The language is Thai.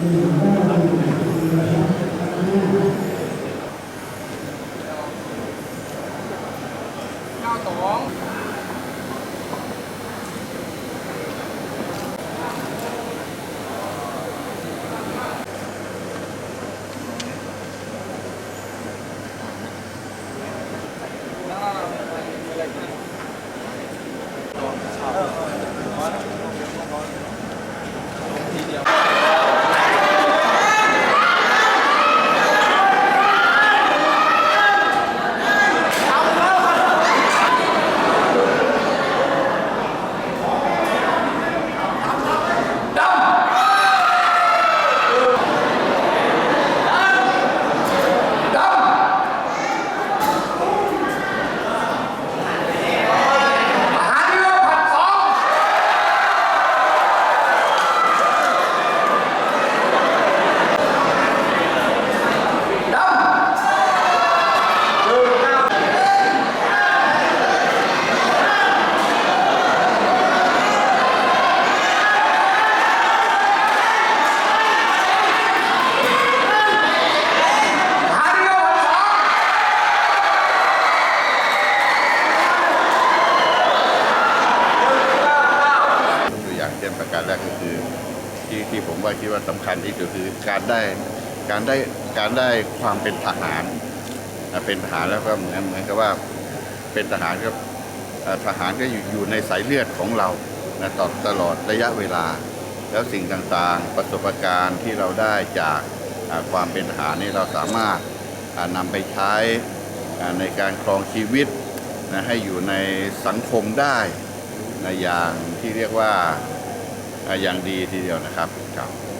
เก้าสอง หาเรือผัดสองดำหาเรือผัดสอง ตัวอย่างเช่นประ การแรกก็คือที่ที่ผมว่าคิดว่าสำคัญที่สุดคือการได้การได้การได้ความเป็นทหารเป็นทหารแล้วก็เหมือนเหมือนกับว่าเป็นทหารก็ทหารก็อยู่อยู่ในสายเลือดของเรานะตลอดตลอดระยะเวลา แล้วสิ่งต่างๆ ประสบการณ์ที่เราได้จากความเป็นทหารนี่เราสามารถนำไปใช้ในการครองชีวิตนะให้อยู่ในสังคมได้นะอย่างที่เรียกว่า อย่างดีทีเดียวนะครับครับ